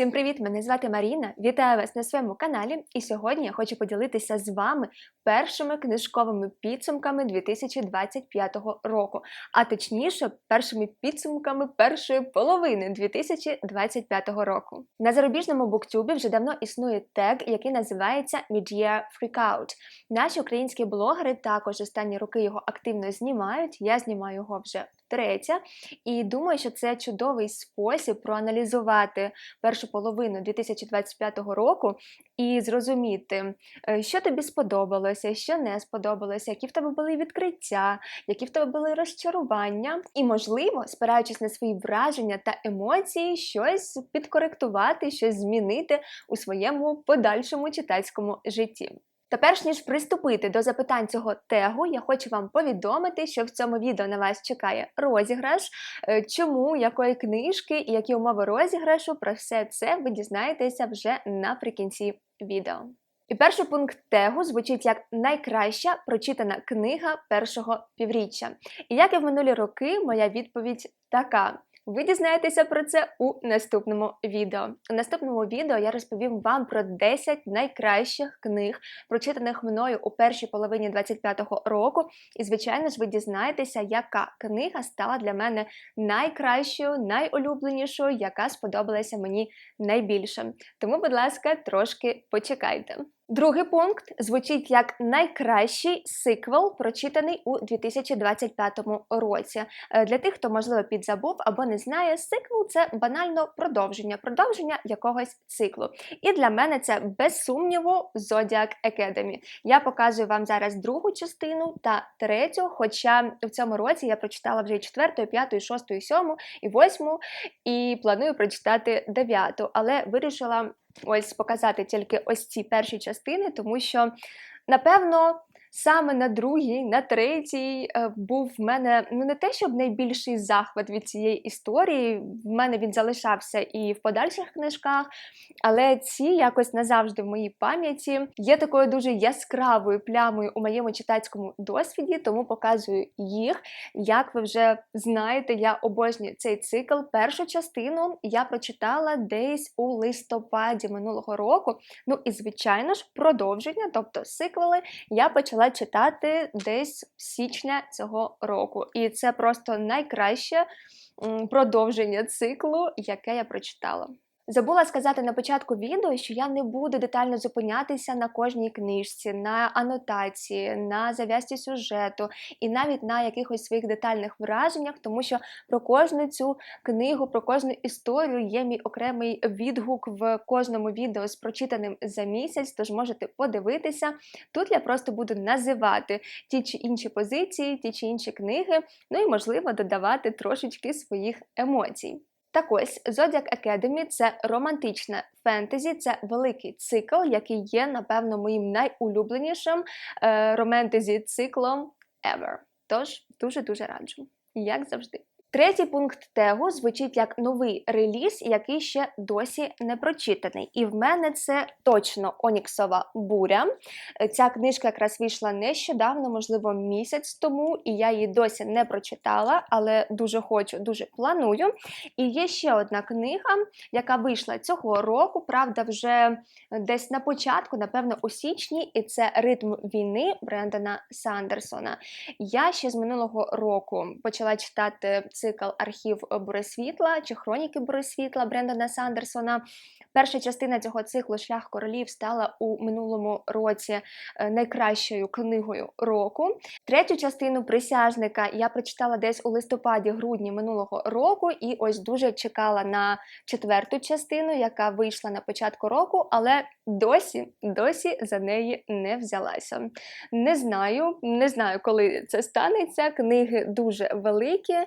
Всім привіт! Мене звати Маріна. Вітаю вас на своєму каналі. І сьогодні я хочу поділитися з вами першими книжковими підсумками 2025 року, а точніше, першими підсумками першої половини 2025 року. На зарубіжному буктюбі вже давно існує тег, який називається Media Freakout. Наші українські блогери також останні роки його активно знімають. Я знімаю його вже втретє, і думаю, що це чудовий спосіб проаналізувати першу половину 2025 року і зрозуміти, е, що тобі сподобалося, що не сподобалося, які в тебе були відкриття, які в тебе були розчарування, і, можливо, спираючись на свої враження та емоції, щось підкоректувати, щось змінити у своєму подальшому читацькому житті. Та перш ніж приступити до запитань цього тегу, я хочу вам повідомити, що в цьому відео на вас чекає розіграш, е, чому, якої книжки і які умови розіграшу, про все це ви дізнаєтеся вже наприкінці відео. І перший пункт тегу звучить як найкраща прочитана книга першого півріччя. І як і в минулі роки, моя відповідь така. Ви дізнаєтеся про це у наступному відео. У наступному відео я розповім вам про 10 найкращих книг, прочитаних мною у першій половині 25-го року. І, звичайно ж, ви дізнаєтеся, яка книга стала для мене найкращою, найулюбленішою, яка сподобалася мені найбільше. Тому, будь ласка, трошки почекайте. Другий пункт звучить як найкращий сиквел, прочитаний у 2025 році. Е, Для тих, хто можливо підзабув або не знає, сиквел це банально продовження, продовження якогось циклу. І для мене це без сумніву Zodiac Academy. Я показую вам зараз другу частину та третю. Хоча в цьому році я прочитала вже і четверту, і п'яту, і шосту, і сьому, і восьму, і планую прочитати дев'яту, але вирішила ось показати тільки ось ці перші частини, тому що, напевно, саме на другій, на третій е, був в мене ну не те, щоб найбільший захват від цієї історії. В мене він залишався і в подальших книжках, але ці якось назавжди в моїй пам'яті є такою дуже яскравою плямою у моєму читацькому досвіді, тому показую їх. Як ви вже знаєте, я обожнюю цей цикл. Першу частину я прочитала десь у листопаді минулого року. Ну і звичайно ж, продовження, тобто сиквели, я почала читати десь січня цього року. І це просто найкраще продовження циклу, яке я прочитала. Забула сказати на початку відео, що я не буду детально зупинятися на кожній книжці, на анотації, на зав'язці сюжету і навіть на якихось своїх детальних враженнях, тому що про кожну цю книгу, про кожну історію є мій окремий відгук в кожному відео з прочитаним за місяць, тож можете подивитися. Тут я просто буду називати ті чи інші позиції, ті чи інші книги, ну і можливо додавати трошечки своїх емоцій. Так ось Zodiac Academy – це романтичне фентезі, це великий цикл, який є, напевно, моїм найулюбленішим е, романтезі циклом ever. Тож дуже-дуже раджу, як завжди. Третій пункт тегу звучить як новий реліз, який ще досі не прочитаний. І в мене це точно Оніксова буря. Ця книжка якраз вийшла нещодавно, можливо, місяць тому, і я її досі не прочитала, але дуже хочу, дуже планую. І є ще одна книга, яка вийшла цього року, правда, вже десь на початку, напевно, у січні, і це ритм війни Брендана Сандерсона. Я ще з минулого року почала читати цикл Архів Буресвітла чи Хроніки Буресвітла Брендана Сандерсона. Перша частина цього циклу Шлях королів стала у минулому році е, найкращою книгою року. Третю частину присяжника я прочитала десь у листопаді-грудні минулого року, і ось дуже чекала на четверту частину, яка вийшла на початку року, але досі, досі за неї не взялася. Не знаю, не знаю, коли це станеться. Книги дуже великі,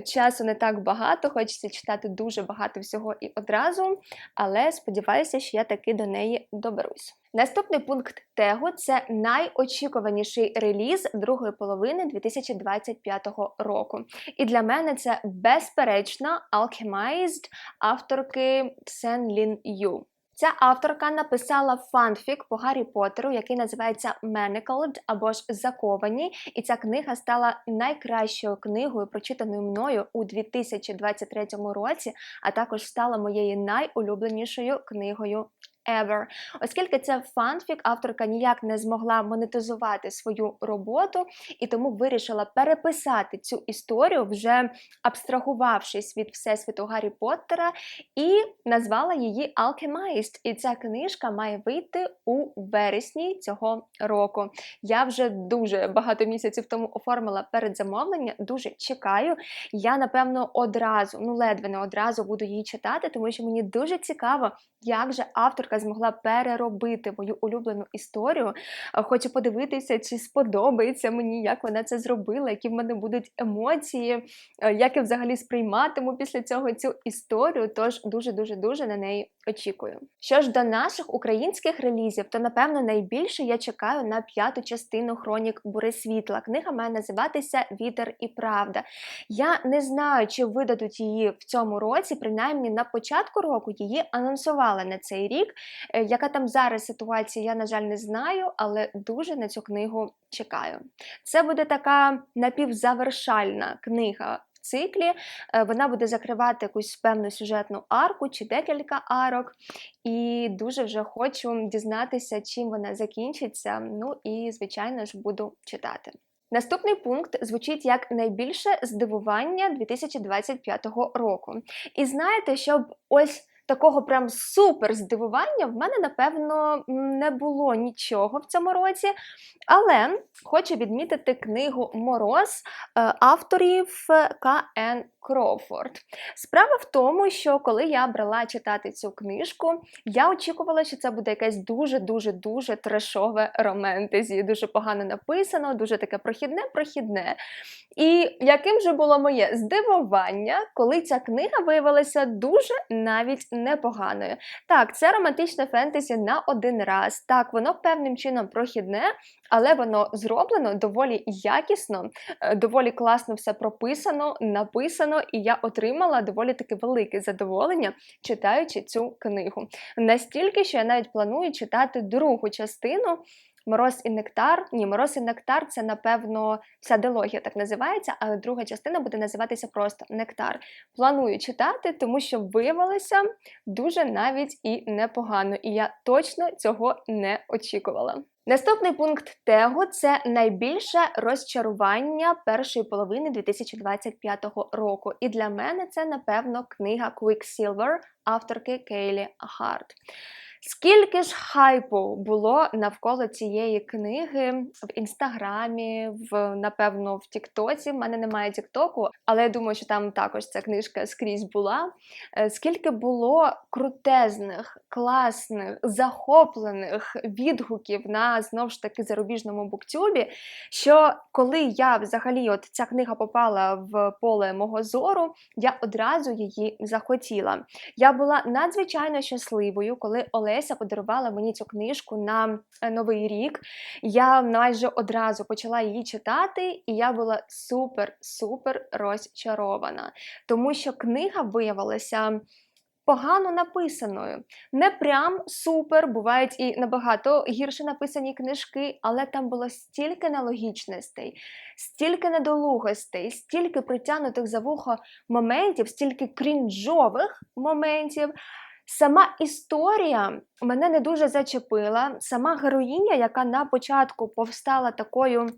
часу не так багато, хочеться читати дуже багато всього і одразу, але сподіваюся, що я таки до неї доберусь. Наступний пункт тегу це найочікуваніший реліз другої половини 2025 року. І для мене це безперечно Alchemized авторки Сен Лін Ю. Ця авторка написала фанфік по Гаррі Поттеру, який називається Manacled або ж Заковані. І ця книга стала найкращою книгою, прочитаною мною у 2023 році, а також стала моєю найулюбленішою книгою. Ever. Оскільки це фанфік, авторка ніяк не змогла монетизувати свою роботу, і тому вирішила переписати цю історію, вже абстрагувавшись від всесвіту Гаррі Поттера, і назвала її Alchemist. І ця книжка має вийти у вересні цього року. Я вже дуже багато місяців тому оформила передзамовлення, дуже чекаю. Я, напевно, одразу, ну ледве не одразу буду її читати, тому що мені дуже цікаво, як же авторка змогла переробити мою улюблену історію. Е, Хочу подивитися, чи сподобається мені, як вона це зробила, які в мене будуть емоції, е, як я взагалі сприйматиму після цього цю історію. Тож дуже дуже дуже на неї очікую. Що ж до наших українських релізів, то напевно найбільше я чекаю на п'яту частину хронік Бури світла. Книга має називатися Вітер і Правда. Я не знаю, чи видадуть її в цьому році, принаймні на початку року її анонсували на цей рік. Е, Яка там зараз ситуація, я, на жаль, не знаю, але дуже на цю книгу чекаю. Це буде така напівзавершальна книга. Циклі Е, вона буде закривати якусь певну сюжетну арку чи декілька арок, і дуже вже хочу дізнатися, чим вона закінчиться. Ну і, звичайно ж, буду читати. Наступний пункт звучить як найбільше здивування 2025 року. І знаєте, щоб ось такого прям супер здивування в мене, напевно, не було нічого в цьому році. Але хочу відмітити книгу Мороз е, авторів К.Н. Крофорд. Справа в тому, що коли я брала читати цю книжку, я очікувала, що це буде якесь дуже-дуже дуже трешове романтезі. Дуже погано написано, дуже таке прохідне-прохідне. І яким же було моє здивування, коли ця книга виявилася дуже навіть непоганою. Так, це романтичне фентезі на один раз. Так, воно певним чином прохідне, але воно зроблено доволі якісно, е, доволі класно все прописано, написано, і я отримала доволі таке велике задоволення, читаючи цю книгу. Настільки, що я навіть планую читати другу частину. Мороз і нектар. Ні, мороз і нектар це, напевно, вся дилогія так називається, але друга частина буде називатися просто нектар. Планую читати, тому що виявилося дуже навіть і непогано, і я точно цього не очікувала. Наступний пункт тегу це найбільше розчарування першої половини 2025 року. І для мене це, напевно, книга Quicksilver авторки Кейлі Харт. Скільки ж хайпу було навколо цієї книги в інстаграмі, в напевно в Тіктоці. В мене немає Тіктоку, але я думаю, що там також ця книжка скрізь була. Е, Скільки було крутезних, класних, захоплених відгуків на знову ж таки зарубіжному буктюбі, що коли я взагалі, от ця книга попала в поле мого зору, я одразу її захотіла. Я була надзвичайно щасливою, коли Олеся подарувала мені цю книжку на е, новий рік. Я майже одразу почала її читати, і я була супер-супер розчарована, тому що книга виявилася. Погано написаною. Не прям супер, бувають і набагато гірше написані книжки, але там було стільки нелогічностей, стільки недолугостей, стільки притягнутих за вухо моментів, стільки крінжових моментів. Сама історія мене не дуже зачепила. Сама героїня, яка на початку повстала такою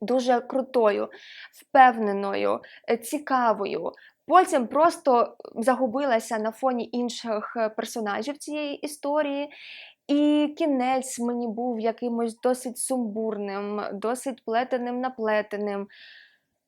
дуже крутою, впевненою, е, цікавою. Потім просто загубилася на фоні інших е, персонажів цієї історії. І кінець мені був якимось досить сумбурним, досить плетеним наплетеним.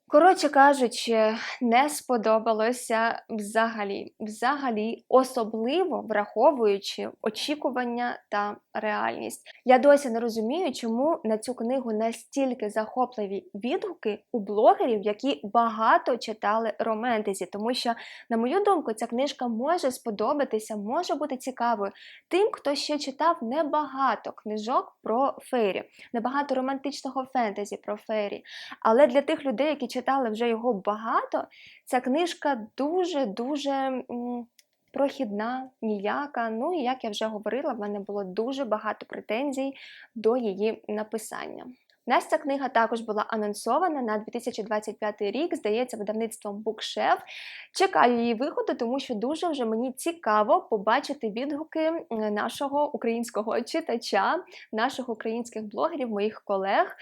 Коротше кажучи, не сподобалося взагалі, взагалі, особливо враховуючи очікування та реальність. Я досі не розумію, чому на цю книгу настільки захопливі відгуки у блогерів, які багато читали романтезі, тому що, на мою думку, ця книжка може сподобатися, може бути цікавою тим, хто ще читав небагато книжок про фейрі, небагато романтичного фентезі про фейрі. Але для тих людей, які читали вже його багато, ця книжка дуже-дуже прохідна, ніяка. Ну і як я вже говорила, в мене було дуже багато претензій до її написання. У нас ця книга також була анонсована на 2025 рік, здається, видавництвом Bookshelf. Чекаю її виходу, тому що дуже вже мені цікаво побачити відгуки нашого українського читача, наших українських блогерів, моїх колег.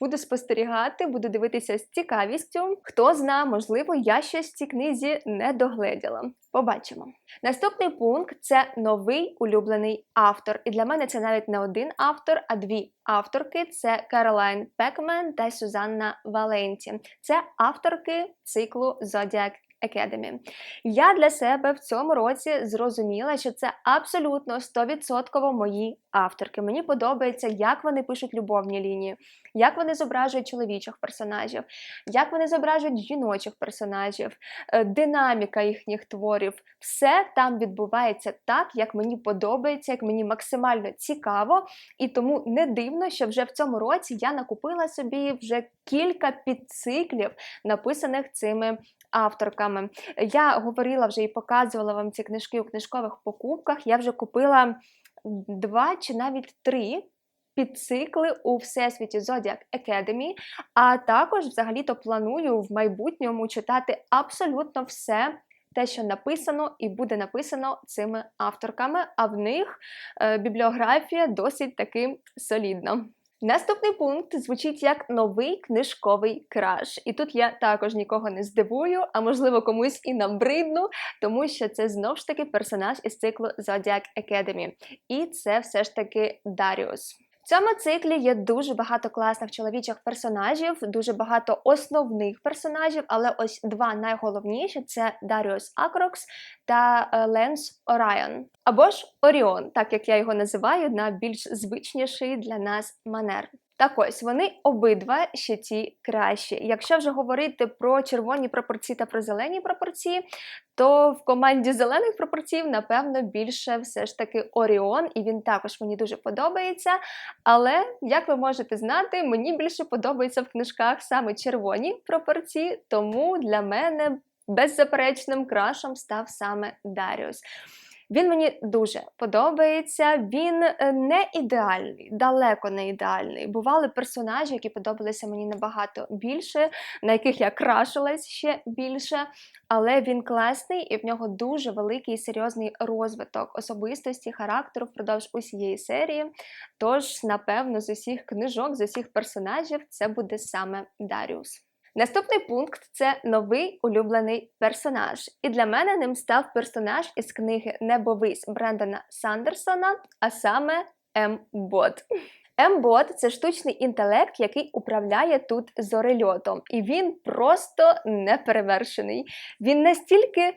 Буду спостерігати, буду дивитися з цікавістю. Хто зна, можливо, я щось в цій книзі не догледіла. Побачимо. Наступний пункт це новий улюблений автор. І для мене це навіть не один автор, а дві авторки: це Каролайн Пекмен та Сюзанна Валенті. Це авторки циклу Zodiac Academy. Я для себе в цьому році зрозуміла, що це абсолютно 100% мої авторки. Мені подобається, як вони пишуть любовні лінії, як вони зображують чоловічих персонажів, як вони зображують жіночих персонажів, е, динаміка їхніх творів. Все там відбувається так, як мені подобається, як мені максимально цікаво. І тому не дивно, що вже в цьому році я накупила собі вже кілька підциклів, написаних цими авторками. Я говорила вже і показувала вам ці книжки у книжкових покупках. Я вже купила два чи навіть три. Підцикли у всесвіті Zodiac Academy, а також взагалі-то планую в майбутньому читати абсолютно все те, що написано і буде написано цими авторками, а в них е, бібліографія досить таки солідна. Наступний пункт звучить як новий книжковий краш. І тут я також нікого не здивую, а можливо комусь і набридну, тому що це знов ж таки персонаж із циклу Zodiac Academy. І це все ж таки Даріус. В цьому циклі є дуже багато класних чоловічих персонажів, дуже багато основних персонажів, але ось два найголовніші це Даріус Акрокс та е, Ленс Орайон. Або ж Оріон, так як я його називаю, на більш звичніший для нас манер. Так ось вони обидва ще ті кращі. Якщо вже говорити про червоні пропорції та про зелені пропорції, то в команді зелених пропорцій, напевно, більше все ж таки Оріон, і він також мені дуже подобається. Але, як ви можете знати, мені більше подобаються в книжках саме червоні пропорції, тому для мене беззаперечним крашем став саме Даріус. Він мені дуже подобається. Він е, не ідеальний, далеко не ідеальний. Бували персонажі, які подобалися мені набагато більше, на яких я крашилась ще більше. Але він класний і в нього дуже великий і серйозний розвиток особистості, характеру впродовж усієї серії. Тож, напевно, з усіх книжок, з усіх персонажів, це буде саме Даріус. Наступний пункт це новий улюблений персонаж. І для мене ним став персонаж із книги Небовись Брендона Сандерсона, а саме М-бот. М-бот це штучний інтелект, який управляє тут зорельотом. І він просто неперевершений. Він настільки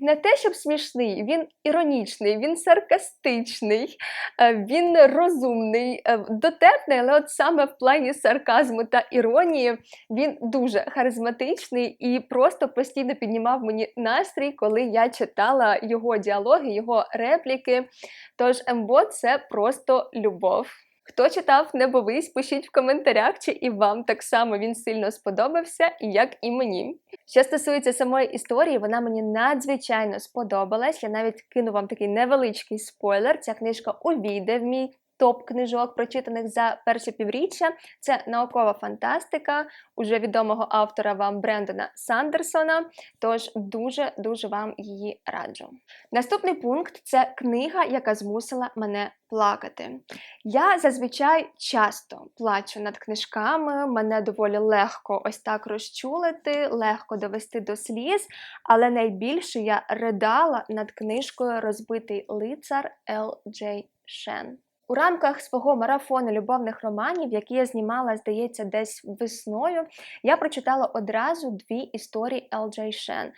не те, щоб смішний, він іронічний, він саркастичний, е, він розумний, е, дотепний, але от саме в плані сарказму та іронії він дуже харизматичний і просто постійно піднімав мені настрій, коли я читала його діалоги, його репліки. Тож М-бот це просто любов. Хто читав не бовись, пишіть в коментарях, чи і вам так само він сильно сподобався, як і мені. Що стосується самої історії, вона мені надзвичайно сподобалась. Я навіть кину вам такий невеличкий спойлер. Ця книжка увійде в мій топ книжок, прочитаних за перше півріччя. Це наукова фантастика уже відомого автора вам Брендона Сандерсона. Тож дуже дуже вам її раджу. Наступний пункт це книга, яка змусила мене плакати. Я зазвичай часто плачу над книжками, мене доволі легко ось так розчулити, легко довести до сліз, але найбільше я ридала над книжкою Розбитий лицар Л. Джей Шен. У рамках свого марафону любовних романів, які я знімала, здається, десь весною, я прочитала одразу дві історії Елджей Джей Шен.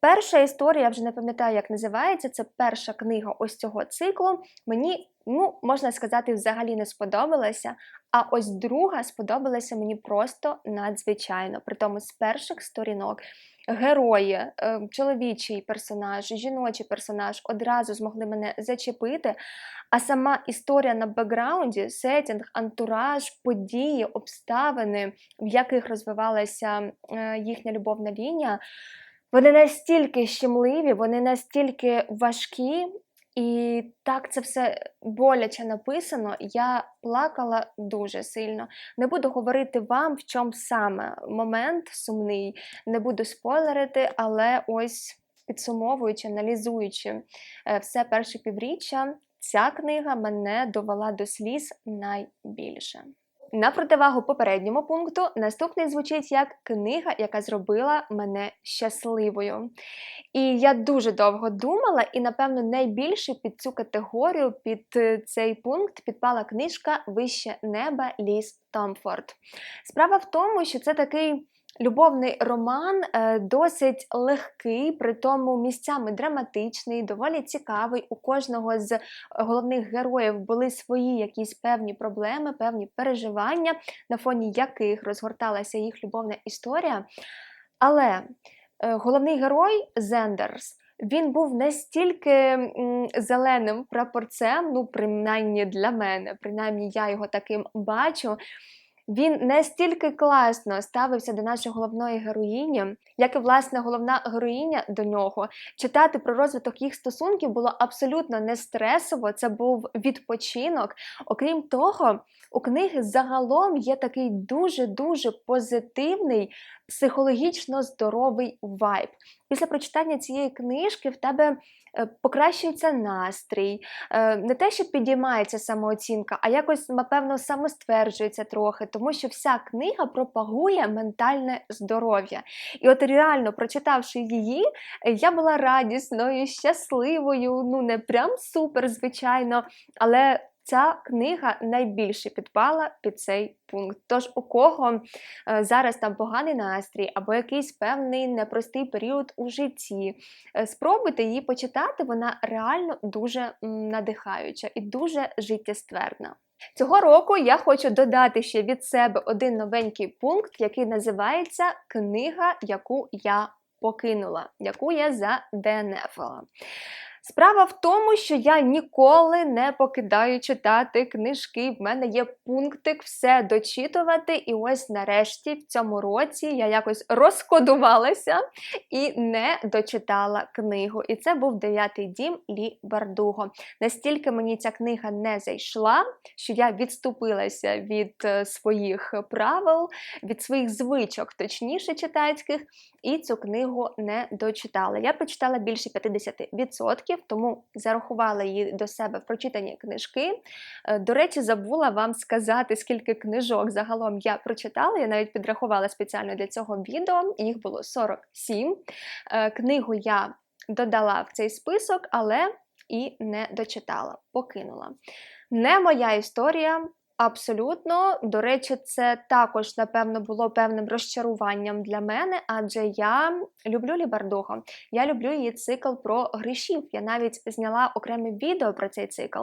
Перша історія, я вже не пам'ятаю, як називається, це перша книга ось цього циклу. Мені, ну, можна сказати, взагалі не сподобалася. А ось друга сподобалася мені просто надзвичайно. Притому з перших сторінок герої, е, чоловічий персонаж, жіночий персонаж одразу змогли мене зачепити. А сама історія на бекграунді, сетінг, антураж, події, обставини, в яких розвивалася е, їхня любовна лінія. Вони настільки щемливі, вони настільки важкі, і так це все боляче написано. Я плакала дуже сильно. Не буду говорити вам, в чому саме момент сумний, не буду спойлерити, але ось підсумовуючи, аналізуючи е, все перше півріччя, ця книга мене довела до сліз найбільше. На противагу попередньому пункту, наступний звучить як книга, яка зробила мене щасливою. І я дуже довго думала, і, напевно, найбільше під цю категорію, під е, цей пункт підпала книжка Вище неба Ліс Томфорд. Справа в тому, що це такий. Любовний роман е, досить легкий, при тому місцями драматичний, доволі цікавий. У кожного з головних героїв були свої якісь певні проблеми, певні переживання, на фоні яких розгорталася їх любовна історія. Але е, головний герой Зендерс. Він був настільки зеленим прапорцем, ну, принаймні для мене, принаймні я його таким бачу. Він настільки класно ставився до нашої головної героїні, як і власне головна героїня до нього. Читати про розвиток їх стосунків було абсолютно не стресово, це був відпочинок. Окрім того, у книги загалом є такий дуже-дуже позитивний, психологічно здоровий вайб. Після прочитання цієї книжки в тебе покращується настрій, е, не те, що підіймається самооцінка, а якось, напевно, самостверджується трохи, тому що вся книга пропагує ментальне здоров'я. І от реально, прочитавши її, е, я була радісною, щасливою, ну не прям супер, звичайно, але. Ця книга найбільше підпала під цей пункт. Тож, у кого е, зараз там поганий настрій або якийсь певний непростий період у житті, е, спробуйте її почитати, вона реально дуже надихаюча і дуже життєстверна. Цього року я хочу додати ще від себе один новенький пункт, який називається Книга, яку я покинула, яку я заденефала. Справа в тому, що я ніколи не покидаю читати книжки. В мене є пунктик все дочитувати. І ось нарешті в цьому році я якось розкодувалася і не дочитала книгу. І це був дев'ятий дім Лі Бардуго. Настільки мені ця книга не зайшла, що я відступилася від е, своїх правил, від своїх звичок, точніше читацьких, і цю книгу не дочитала. Я прочитала більше 50%, тому зарахувала її до себе в прочитані книжки. Е, До речі, забула вам сказати, скільки книжок загалом я прочитала. Я навіть підрахувала спеціально для цього відео, їх було 47. Е, Книгу я додала в цей список, але і не дочитала, покинула. Не моя історія. Абсолютно, до речі, це також, напевно, було певним розчаруванням для мене, адже я люблю Лібардуго. Я люблю її цикл про грішів. Я навіть зняла окреме відео про цей цикл.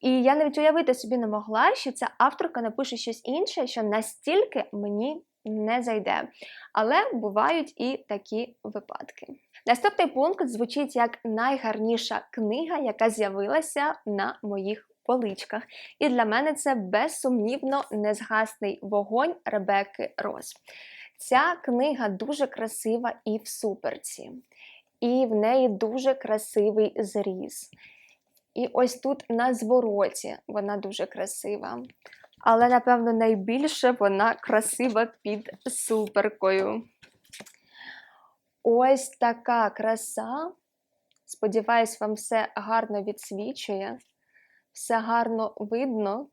І я навіть уявити собі не могла, що ця авторка напише щось інше, що настільки мені не зайде. Але бувають і такі випадки. Наступний пункт звучить як найгарніша книга, яка з'явилася на моїх поличках. І для мене це безсумнівно незгасний вогонь Ребекки Рос. Ця книга дуже красива і в суперці, і в неї дуже красивий зріз. І ось тут на звороті вона дуже красива. Але, напевно, найбільше вона красива під суперкою. Ось така краса. Сподіваюсь, вам все гарно відсвічує все гарно видно.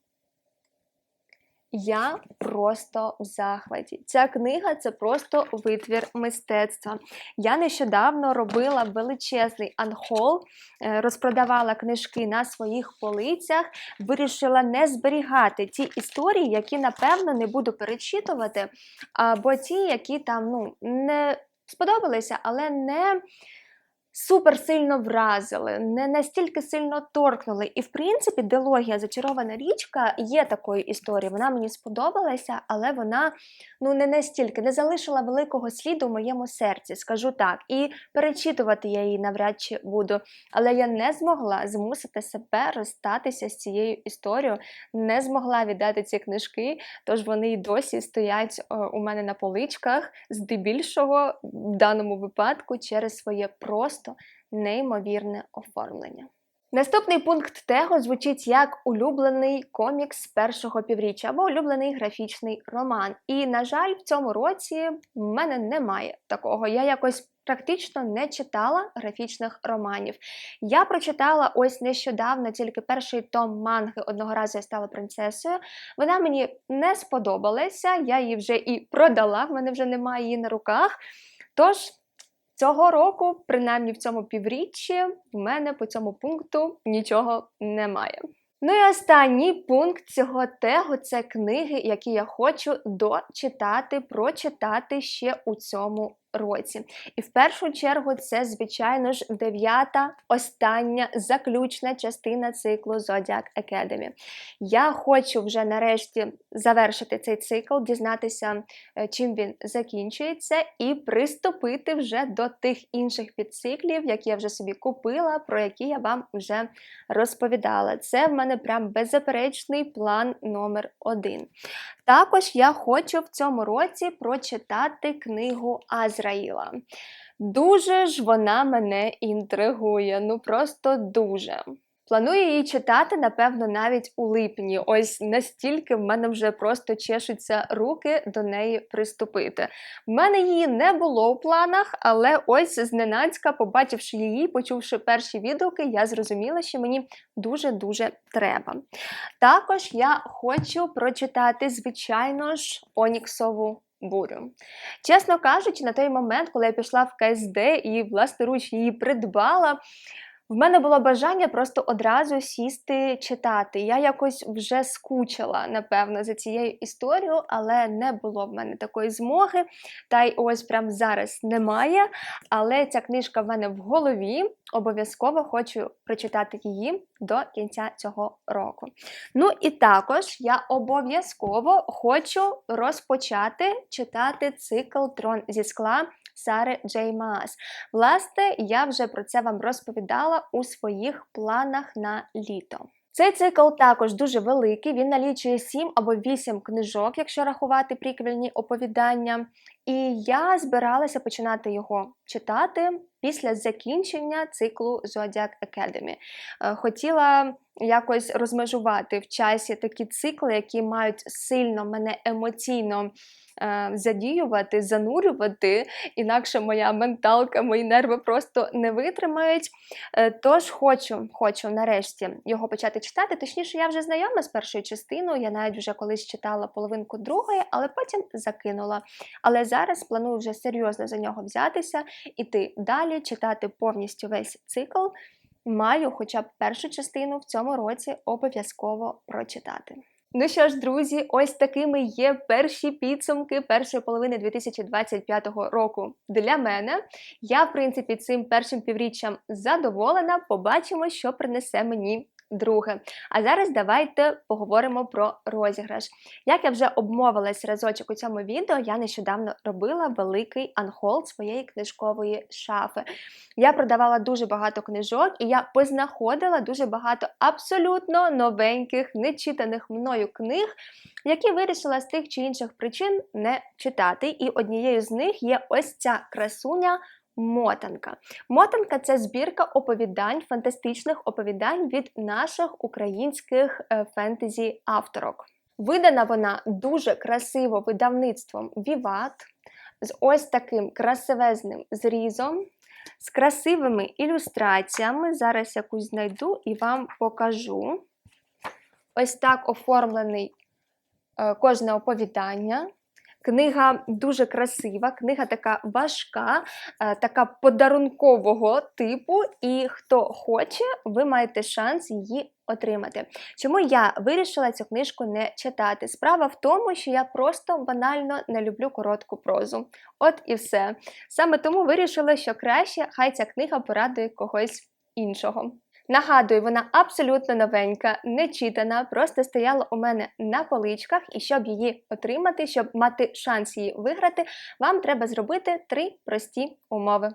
Я просто в захваті. Ця книга це просто витвір мистецтва. Я нещодавно робила величезний анхол, е, розпродавала книжки на своїх полицях, вирішила не зберігати ті історії, які, напевно, не буду перечитувати, або ті, які там ну, не сподобалися, але не супер сильно вразили, не настільки сильно торкнули. І, в принципі, дилогія зачарована річка є такою історією. Вона мені сподобалася, але вона ну не настільки не залишила великого сліду в моєму серці, скажу так. І перечитувати я її навряд чи буду. Але я не змогла змусити себе розстатися з цією історією, не змогла віддати ці книжки, тож вони й досі стоять е, у мене на поличках, здебільшого в даному випадку через своє просто неймовірне оформлення. Наступний пункт тего звучить як улюблений комікс першого півріччя або улюблений графічний роман. І, на жаль, в цьому році в мене немає такого. Я якось практично не читала графічних романів. Я прочитала ось нещодавно тільки перший том манги одного разу я стала принцесою. Вона мені не сподобалася, я її вже і продала, в мене вже немає її на руках. Тож. Цього року, принаймні в цьому півріччі, в мене по цьому пункту нічого немає. Ну і останній пункт цього тегу це книги, які я хочу дочитати, прочитати ще у цьому році. І в першу чергу це, звичайно ж, дев'ята, остання заключна частина циклу Zodiac Academy. Я хочу вже нарешті завершити цей цикл, дізнатися, е, чим він закінчується, і приступити вже до тих інших підциклів, які я вже собі купила, про які я вам вже розповідала. Це в мене прям беззаперечний план номер один. Також я хочу в цьому році прочитати книгу Азраїла. Дуже ж вона мене інтригує, ну просто дуже. Планую її читати, напевно, навіть у липні. Ось настільки в мене вже просто чешуться руки до неї приступити. В мене її не було в планах, але ось зненацька, побачивши її, почувши перші відгуки, я зрозуміла, що мені дуже-дуже треба. Також я хочу прочитати, звичайно ж, Оніксову. Бурю. Чесно кажучи, на той момент, коли я пішла в КСД і власноруч її придбала, в мене було бажання просто одразу сісти читати. Я якось вже скучила, напевно, за цією історією, але не було в мене такої змоги. Та й ось прямо зараз немає. Але ця книжка в мене в голові. Обов'язково хочу прочитати її до кінця цього року. Ну і також я обов'язково хочу розпочати читати цикл Трон зі скла. Сари Джей Маас. Власне, я вже про це вам розповідала у своїх планах на літо. Цей цикл також дуже великий, він налічує 7 або 8 книжок, якщо рахувати приквельні оповідання. І я збиралася починати його читати після закінчення циклу Zodiac Academy. Е, хотіла якось розмежувати в часі такі цикли, які мають сильно мене емоційно е, задіювати, занурювати, інакше моя менталка, мої нерви просто не витримають. Е, тож хочу, хочу нарешті його почати читати. Точніше, я вже знайома з першою частиною, я навіть вже колись читала половинку другої, але потім закинула. Але зараз планую вже серйозно за нього взятися, іти далі, читати повністю весь цикл. Маю хоча б першу частину в цьому році обов'язково прочитати. Ну що ж, друзі, ось такими є перші підсумки першої половини 2025 року. Для мене я, в принципі, цим першим півріччям задоволена. Побачимо, що принесе мені друге. А зараз давайте поговоримо про розіграш. Як я вже обмовилась разочок у цьому відео, я нещодавно робила великий анхолд своєї книжкової шафи. Я продавала дуже багато книжок, і я познаходила дуже багато абсолютно новеньких, нечитаних мною книг, які вирішила з тих чи інших причин не читати. І однією з них є ось ця красуня. Мотанка. Мотанка це збірка оповідань, фантастичних оповідань від наших українських е, фентезі-авторок. Видана вона дуже красиво видавництвом Віват, з ось таким красивезним зрізом, з красивими ілюстраціями. Зараз якусь знайду і вам покажу. Ось так оформлений е, кожне оповідання. Книга дуже красива, книга така важка, е, така подарункового типу, і хто хоче, ви маєте шанс її отримати. Чому я вирішила цю книжку не читати? Справа в тому, що я просто банально не люблю коротку прозу. От і все. Саме тому вирішила, що краще хай ця книга порадує когось іншого. Нагадую, вона абсолютно новенька, не читана, просто стояла у мене на поличках, і щоб її отримати, щоб мати шанс її виграти, вам треба зробити три прості умови.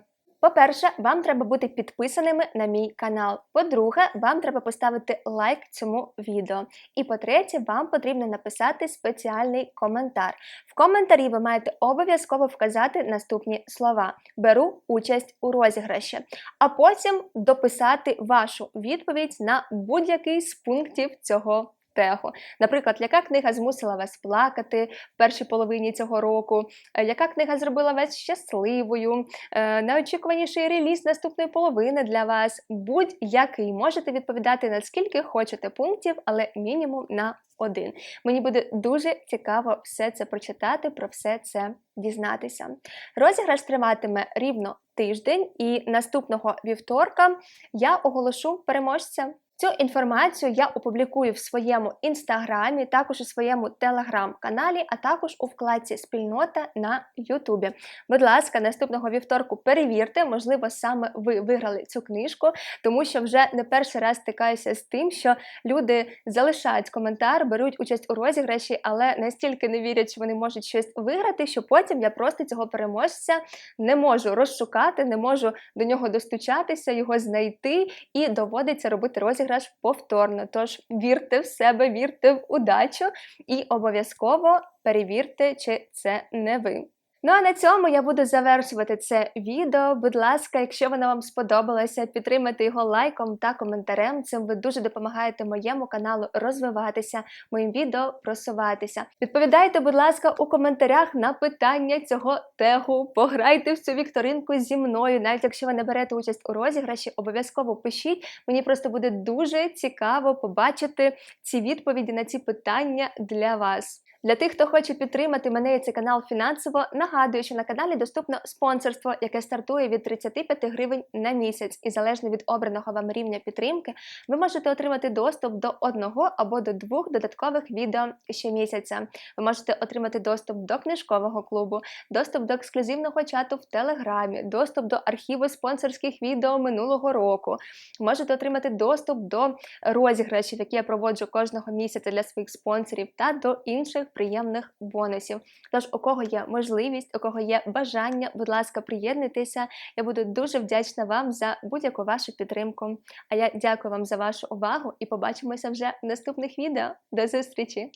По-перше, вам треба бути підписаними на мій канал. По-друге, вам треба поставити лайк цьому відео. І по-третє, вам потрібно написати спеціальний коментар. В коментарі ви маєте обов'язково вказати наступні слова: беру участь у розіграші, а потім дописати вашу відповідь на будь-який з пунктів цього. Тегу. Наприклад, яка книга змусила вас плакати в першій половині цього року, Е, яка книга зробила вас щасливою, Е, найочікуваніший реліз наступної половини для вас. Будь-який можете відповідати на скільки хочете пунктів, але мінімум на один. Мені буде дуже цікаво все це прочитати, про все це дізнатися. Розіграш триватиме рівно тиждень, і наступного вівторка я оголошу переможця. Цю інформацію я опублікую в своєму інстаграмі, також у своєму телеграм-каналі, а також у вкладці Спільнота на Ютубі. Будь ласка, наступного вівторку перевірте, можливо, саме ви виграли цю книжку, тому що вже не перший раз стикаюся з тим, що люди залишають коментар, беруть участь у розіграші, але настільки не вірять, що вони можуть щось виграти, що потім я просто цього переможця не можу розшукати, не можу до нього достучатися, його знайти і доводиться робити розіграш повторно. Тож вірте в себе, вірте в удачу і обов'язково перевірте, чи це не ви. Ну а на цьому я буду завершувати це відео. Будь ласка, якщо воно вам сподобалося, підтримайте його лайком та коментарем. Цим ви дуже допомагаєте моєму каналу розвиватися, моїм відео просуватися. Відповідайте, будь ласка, у коментарях на питання цього тегу. Пограйте в цю вікторинку зі мною. Навіть якщо ви не берете участь у розіграші, обов'язково пишіть. Мені просто буде дуже цікаво побачити ці відповіді на ці питання для вас. Для тих, хто хоче підтримати мене і цей канал фінансово, нагадую, що на каналі доступно спонсорство, яке стартує від 35 гривень на місяць, і залежно від обраного вам рівня підтримки, ви можете отримати доступ до одного або до двох додаткових відео щомісяця. Ви можете отримати доступ до книжкового клубу, доступ до ексклюзивного чату в Телеграмі, доступ до архіву спонсорських відео минулого року. Можете отримати доступ до розіграшів, які я проводжу кожного місяця для своїх спонсорів, та до інших приємних бонусів. Тож, у кого є можливість, у кого є бажання, будь ласка, приєднуйтеся. Я буду дуже вдячна вам за будь-яку вашу підтримку. А я дякую вам за вашу увагу і побачимося вже в наступних відео. До зустрічі!